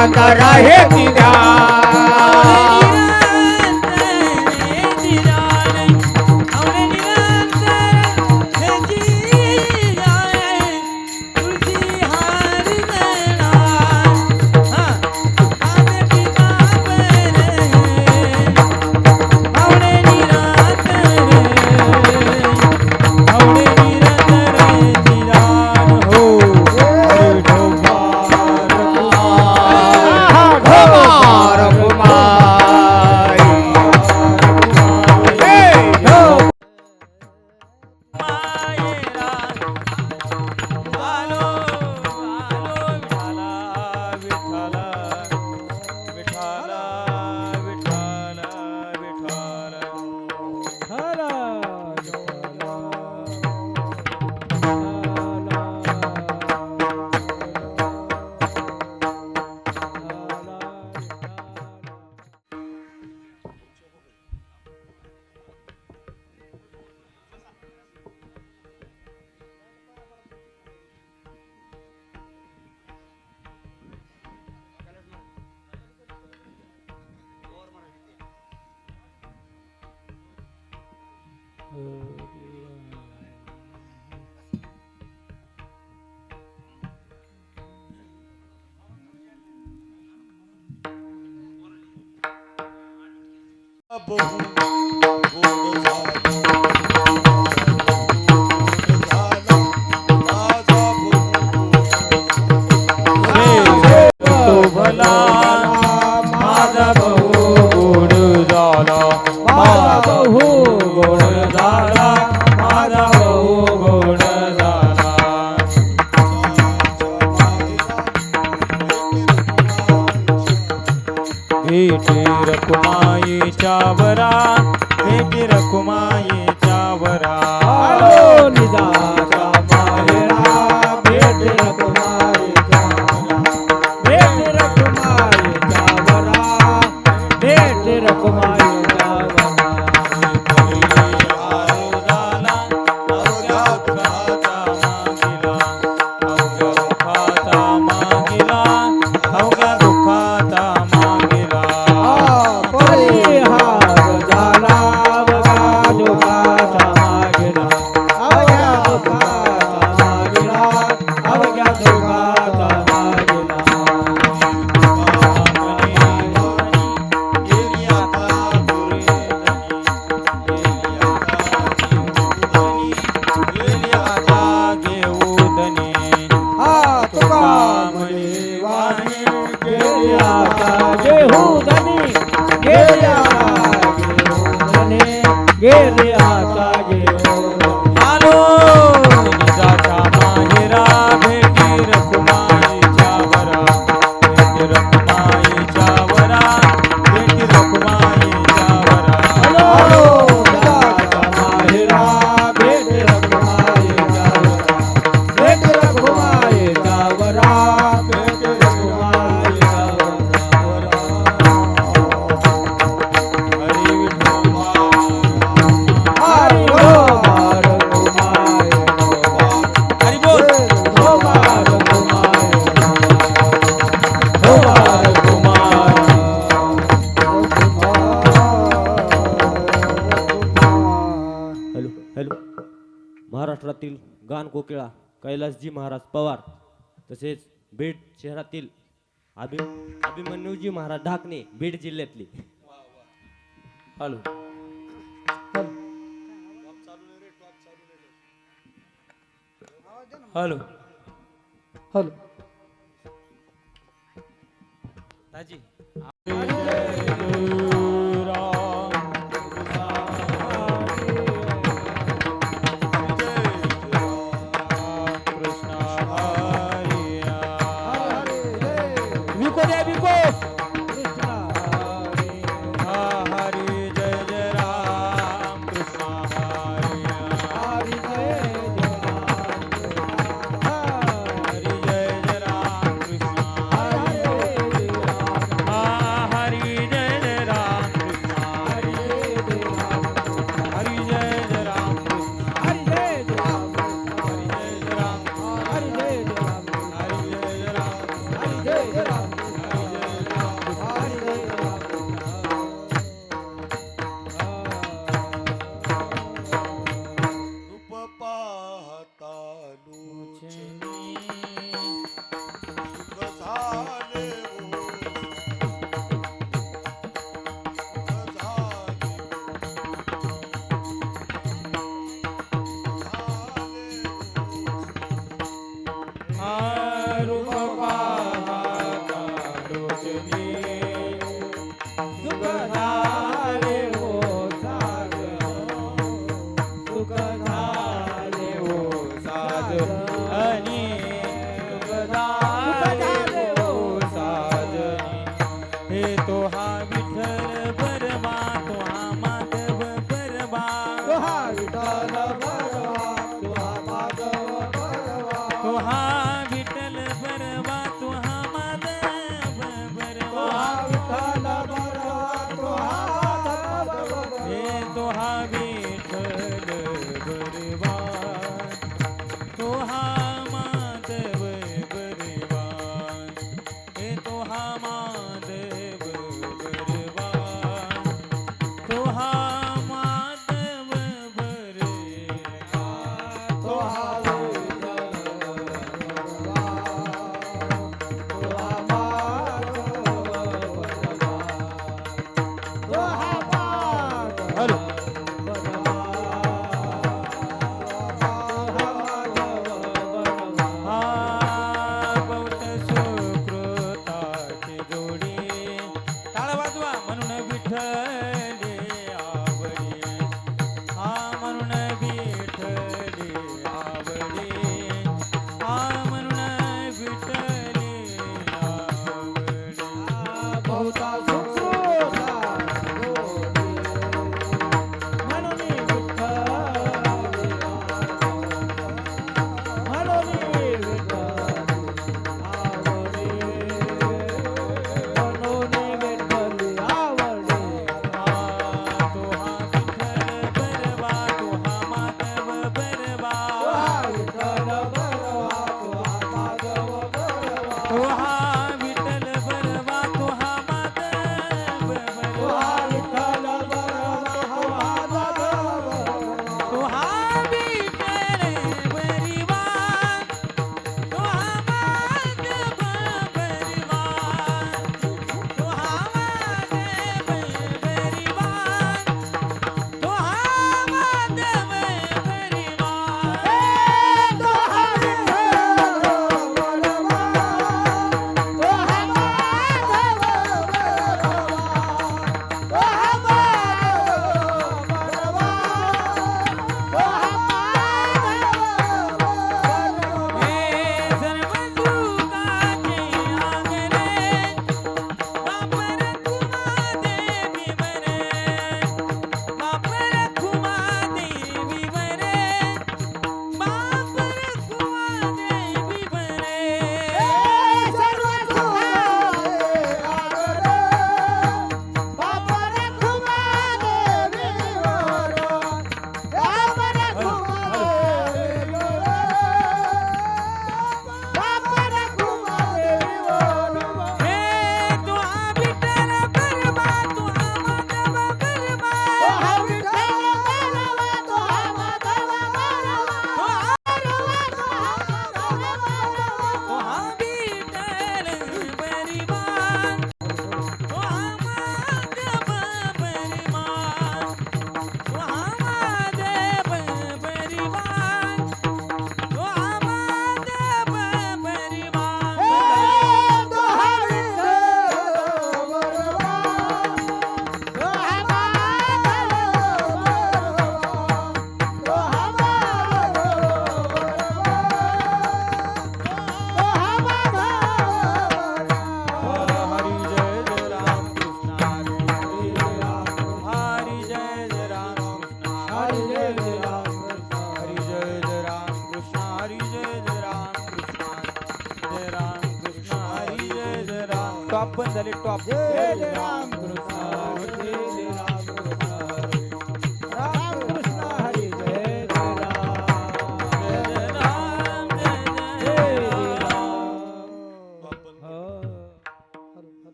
आवडेली रात राहे ती Boom. महाराष्ट्रातील गान कोकिळा कैलासजी महाराज पवार तसेच बीड शहरातील अभिमन्यूजी महाराज ढाकणे बीड जिल्ह्यातली. हॅलो. हॅलो. हॅलो. दाजी.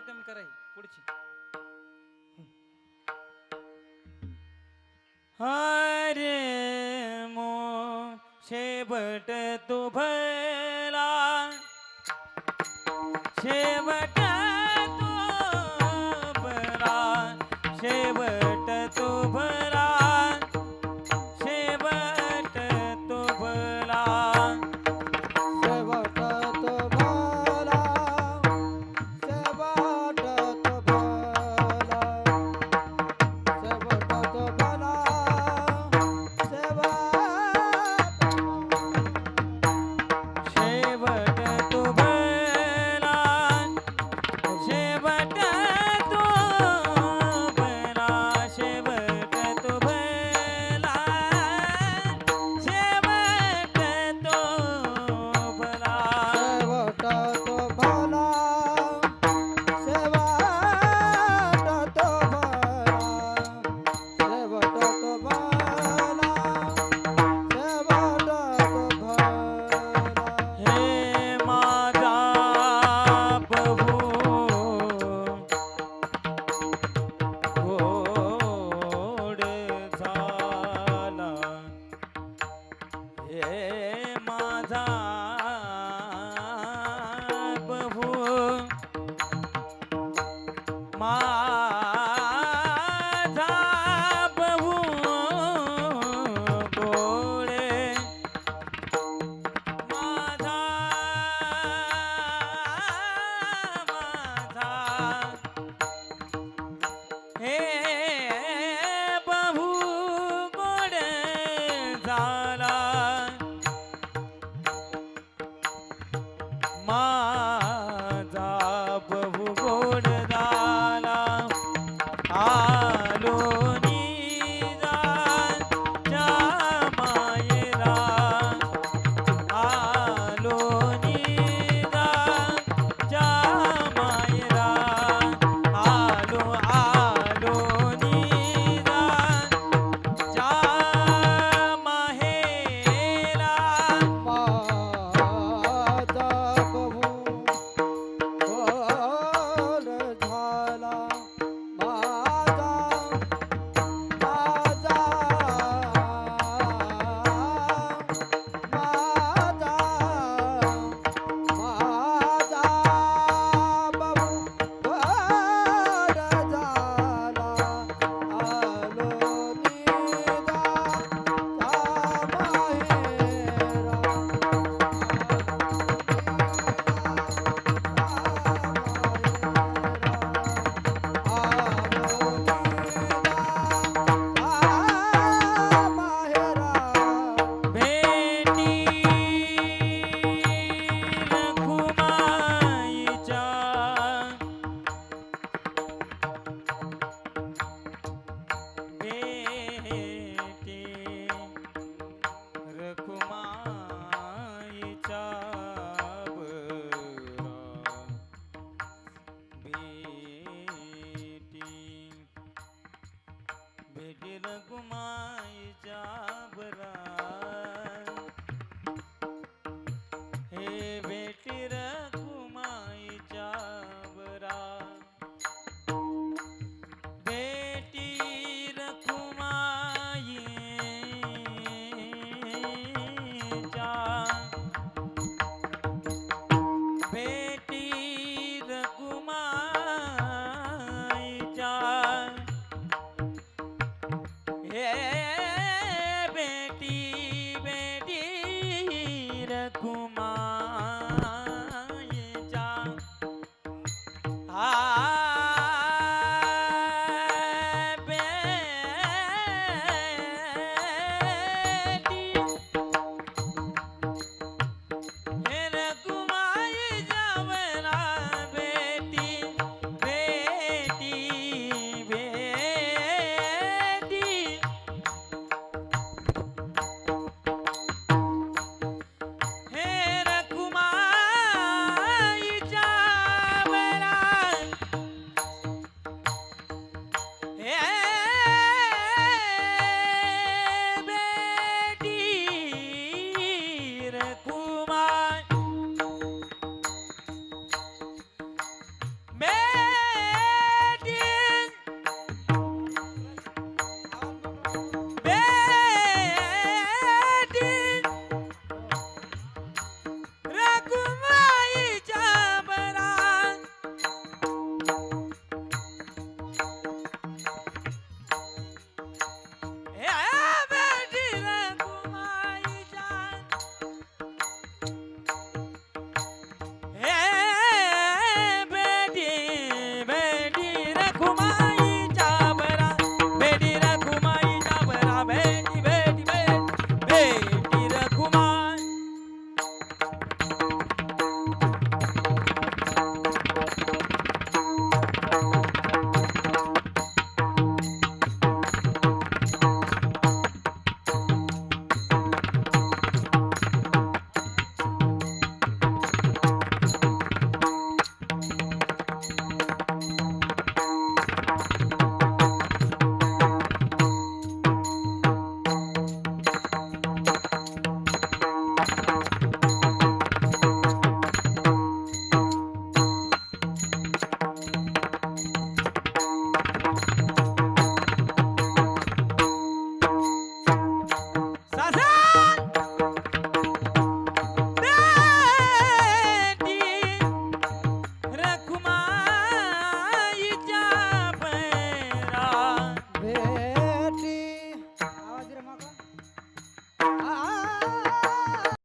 এরকম করাই পড়ছি হরে মো সে বট তো ভেলা সে বট